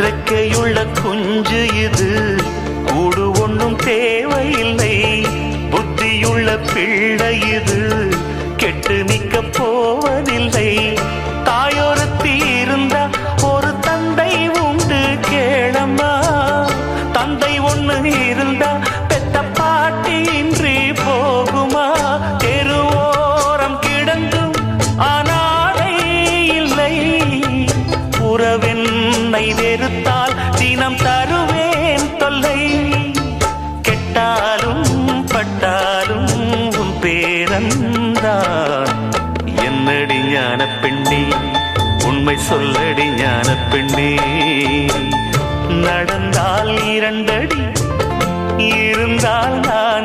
இறக்கையுள்ள குஞ்சு இது. கூடு ஒன்றும் தேவையில்லை. புத்தியுள்ள பிள்ளை இது. கெட்டு நிக்க போவதில்லை. தாயொருத்தி இருந்த ஒரு தந்தை உண்டு கேளம்மா. தந்தை ஒன்று இருந்தா உன்னை வெறுத்தால் தினம் தருவேன் தொல்லை. கெட்டாலும் பட்டாலும் உன் பேரன்தான். என்னடி ஞான பெண்ணே உண்மை சொல்லடி ஞான பெண்ணே நடந்தால் இரண்டடி இருந்தால் நான்